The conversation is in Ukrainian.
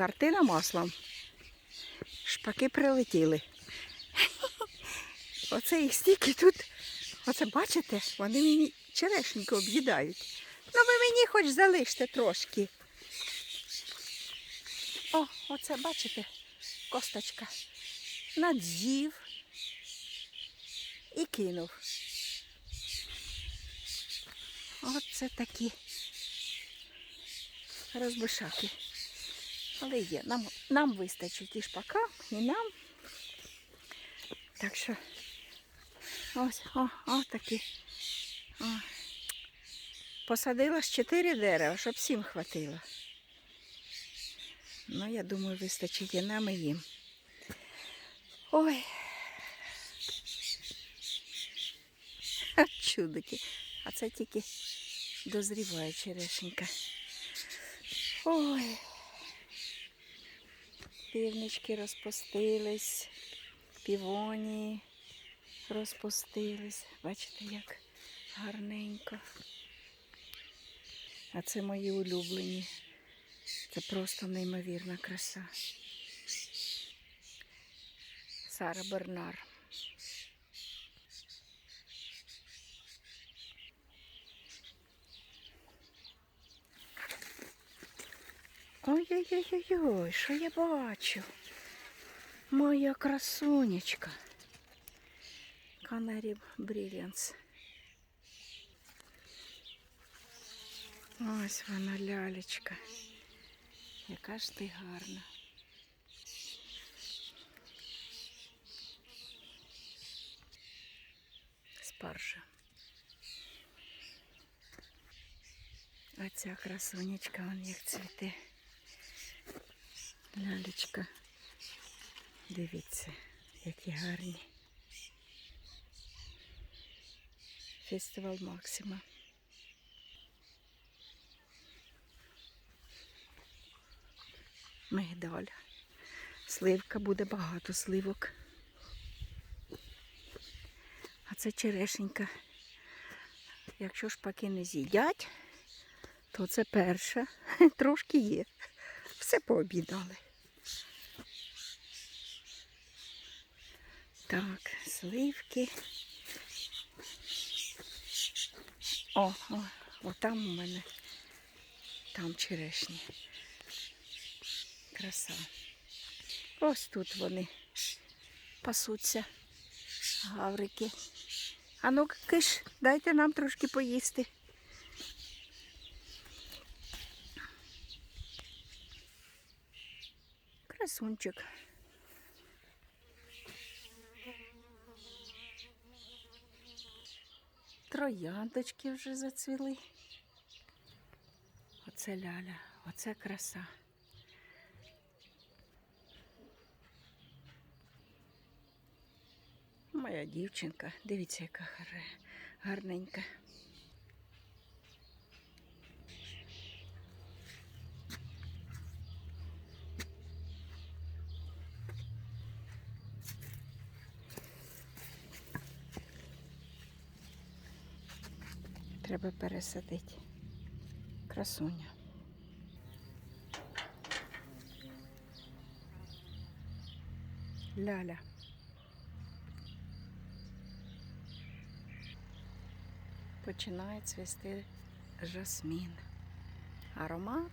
картина маслом. Шпаки прилетіли. Оце їх стільки тут. Оце бачите, вони мені черешеньку об'їдають. Ну ви мені хоч залиште трошки. О, оце бачите, косточка. Надзів і кинув. Оце такі розбишаки. Але є. Нам, нам вистачить і шпака, і нам. Так що ось, о, о такі. О. Посадила ж чотири дерева, щоб всім хватило. Ну, я думаю, вистачить і нам, і їм. Ой. Чудики. А це тільки дозріває черешенька. Ой. Півнички розпустились, півоні розпустились. Бачите, як гарненько. А це мої улюблені. Це просто неймовірна краса. Сара Бернар. Ой-ой-ой-ой, що я бачу? Моя красунечка. Канарі Бріліанс. Ось вона лялечка. Яка ж ти гарна. Спаржа. А ця красунечка, вон як цвіте. Лялечка. Дивіться, які гарні. Фестиваль Максима. Мигдаль. Сливка буде багато сливок. А це черешенька. Якщо шпаки не з'їдять, то це перша. Трошки є. Все пообідали. Так, сливки. О, о, о там у мене. Там черешні. Краса. Ось тут вони пасуться. Гаврики. А ну киш, дайте нам трошки поїсти. Красунчик. Трояндочки вже зацвіли. Оце ляля, оце краса. Моя дівчинка, дивіться, яка гарненька. Треба пересадити. Красуня. Ляля. Починає цвісти жасмін. Аромат